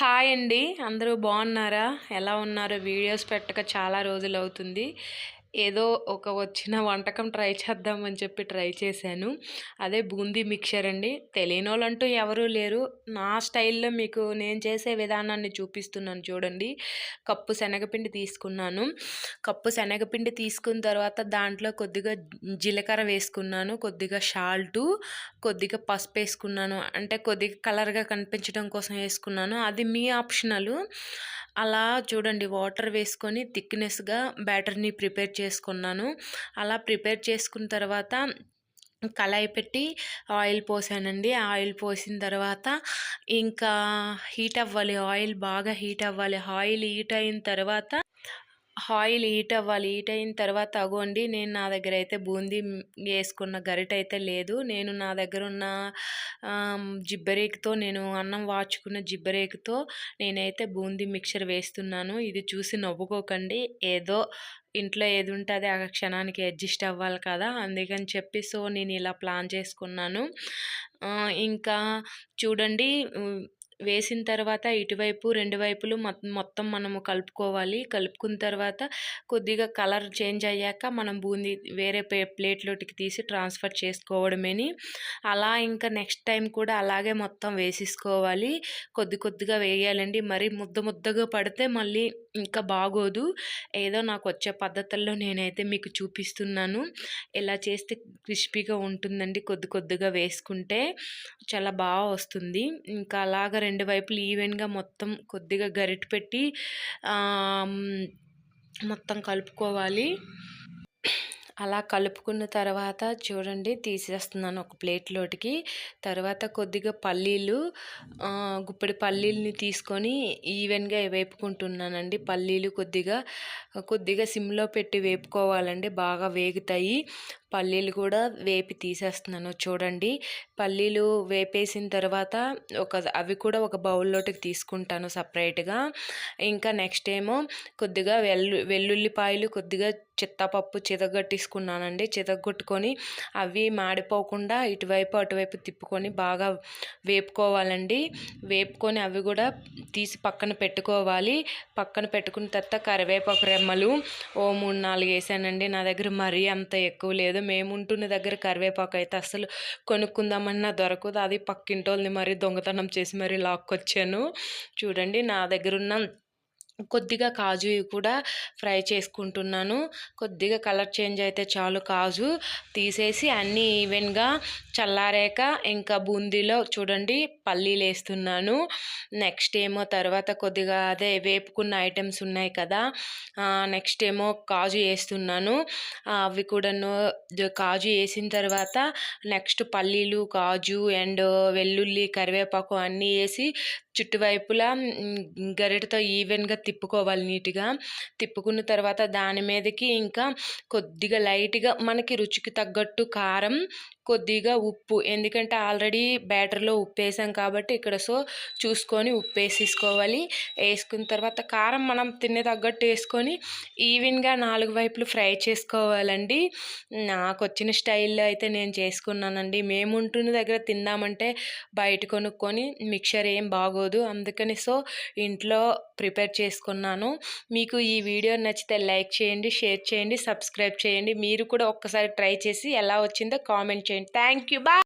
Hi అండి. అందరూ బాగున్నారా? ఎలా ఉన్నారు? వీడియోస్ పెట్టక చాలా రోజులు అవుతుంది ఏదో ఒక వచ్చిన వంటకం ట్రై చేద్దామని చెప్పి ట్రై చేశాను. అదే బూందీ మిక్చర్ అండి. తెలియని వాళ్ళంటూ ఎవరూ లేరు. నా స్టైల్లో మీకు నేను చేసే విధానాన్ని చూపిస్తున్నాను చూడండి. కప్పు శనగపిండి తీసుకున్నాను. కప్పు శనగపిండి తీసుకున్న తర్వాత దాంట్లో కొద్దిగా జీలకర్ర వేసుకున్నాను కొద్దిగా షాల్టు కొద్దిగా పసుపు వేసుకున్నాను. అంటే కొద్దిగా కలర్గా కనిపించడం కోసం వేసుకున్నాను. అది మీ ఆప్షనల్. అలా చూడండి వాటర్ వేసుకొని థిక్నెస్గా బ్యాటర్ని ప్రిపేర్ చేసుకున్నాను. అలా ప్రిపేర్ చేసుకున్న తర్వాత కళాయి పెట్టి ఆయిల్ పోసానండి. ఆయిల్ పోసిన తర్వాత ఇంకా హీట్ అవ్వాలి. ఆయిల్ బాగా హీట్ అవ్వాలి. ఆయిల్ హీట్ అయిన తర్వాత ఆయిల్ హీట్ అవ్వాలి. హీట్ అయిన తర్వాత అగోండి నేను నా దగ్గర అయితే బూందీ వేసుకున్న గరిట అయితే లేదు. నేను నా దగ్గర ఉన్న జిబ్బరేకుతో నేను అన్నం వాచుకున్న జిబ్బరేకుతో నేనైతే బూందీ మిక్చర్ వేస్తున్నాను. ఇది చూసి నవ్వుకోకండి. ఏదో ఇంట్లో ఏది ఉంటుంది ఆ క్షణానికి అడ్జస్ట్ అవ్వాలి కదా అందుకని చెప్పి సో నేను ఇలా ప్లాన్ చేసుకున్నాను. ఇంకా చూడండి వేసిన తర్వాత ఇటువైపు రెండు వైపులు మొత్తం మనము కలుపుకోవాలి. కలుపుకున్న తర్వాత కొద్దిగా కలర్ చేంజ్ అయ్యాక మనం బూందీ వేరే ప్లేట్లోకి తీసి ట్రాన్స్ఫర్ చేసుకోవడమేని. అలా ఇంకా నెక్స్ట్ టైం కూడా అలాగే మొత్తం వేసేసుకోవాలి. కొద్ది కొద్దిగా వేయాలండి. మరి ముద్ద ముద్దగా పడితే మళ్ళీ ఇంకా బాగోదు. ఏదో నాకు వచ్చే పద్ధతుల్లో నేనైతే మీకు చూపిస్తున్నాను. ఇలా చేస్తే క్రిస్పీగా ఉంటుందండి కొద్ది కొద్దిగా వేసుకుంటే. చాలా బాగా వస్తుంది. ఇంకా అలాగ రెండు వైపులు ఈవెన్గా మొత్తం కొద్దిగా గరిట పెట్టి మొత్తం కలుపుకోవాలి. అలా కలుపుకున్న తర్వాత చూడండి తీసేస్తున్నాను ఒక ప్లేట్లోటికి. తర్వాత కొద్దిగా పల్లీలు గుప్పెడి పల్లీలని తీసుకొని ఈవెన్గా వేపుకుంటున్నానండి. పల్లీలు కొద్దిగా కొద్దిగా సిమ్లో పెట్టి వేపుకోవాలండి బాగా వేగుతాయి. పల్లీలు కూడా వేపి తీసేస్తున్నాను. చూడండి. పల్లీలు వేపేసిన తర్వాత ఒక అవి కూడా ఒక బౌల్లోకి తీసుకుంటాను సపరేట్గా. ఇంకా నెక్స్ట్ ఏమో కొద్దిగా వెల్లు వెల్లుల్లిపాయలు కొద్దిగా చిత్తపప్పు చితగొట్టేసుకున్నానండి. చితగొట్టుకొని అవి మాడిపోకుండా ఇటువైపు అటువైపు తిప్పుకొని బాగా వేపుకోవాలండి. వేపుకొని అవి కూడా తీసి పక్కన పెట్టుకోవాలి. పక్కన పెట్టుకున్న తర్వాత కరివేపాకు రెమ్మలు ఓ మూడు నాలుగు వేసానండి. నా దగ్గర మరీ అంత ఎక్కువ లేదు. మేము ఉంటున్న దగ్గర కరివేపాకు అయితే అసలు కొనుక్కుందామన్నా దొరకదు. అది పక్కింటోళ్ళని మరీ దొంగతనం చేసి మరీ లాక్కొచ్చాను. చూడండి నా దగ్గర ఉన్న కొద్దిగా కాజు కూడా ఫ్రై చేసుకుంటున్నాను. కొద్దిగా కలర్ చేంజ్ అయితే చాలు కాజు. తీసేసి అన్నీ ఈవెన్గా చల్లారాక ఇంకా బూందీలో చూడండి పల్లీలు వేస్తున్నాను. నెక్స్ట్ ఏమో తర్వాత కొద్దిగా అదే వేపుకున్న ఐటమ్స్ ఉన్నాయి కదా నెక్స్ట్ ఏమో కాజు వేస్తున్నాను. అవి కూడాను కాజు వేసిన తర్వాత నెక్స్ట్ పల్లీలు కాజు అండ్ వెల్లుల్లి కరివేపాకు అన్నీ వేసి చుట్టువైపులా గరిటతో ఈవెన్గా తిప్పుకోవాలి నీట్గా. తిప్పుకున్న తర్వాత దాని మీదకి ఇంకా కొద్దిగా లైట్గా మనకి రుచికి తగ్గట్టు కారం కొద్దిగా ఉప్పు. ఎందుకంటే ఆల్రెడీ బ్యాటర్లో ఉప్పు వేసాం కాబట్టి ఇక్కడ సో చూసుకొని ఉప్పు వేసేసుకోవాలి వేసుకున్న తర్వాత కారం మనం తినే తగ్గట్టు వేసుకొని ఈవెన్గా నాలుగు వైపులు ఫ్రై చేసుకోవాలండి. నాకు వచ్చిన స్టైల్లో అయితే నేను చేసుకున్నానండి. మేము ఉంటున్న దగ్గర తిందామంటే బయట కొనుక్కొని మిక్చర్ ఏం బాగోదు. అందుకని సో ఇంట్లో ప్రిపేర్ చేసుకున్నాను. మీకు ఈ వీడియో నచ్చితే లైక్ చేయండి షేర్ చేయండి సబ్స్క్రైబ్ చేయండి. మీరు కూడా ఒక్కసారి ట్రై చేసి ఎలా వచ్చిందో కామెంట్ చేయండి. Thank you. Bye.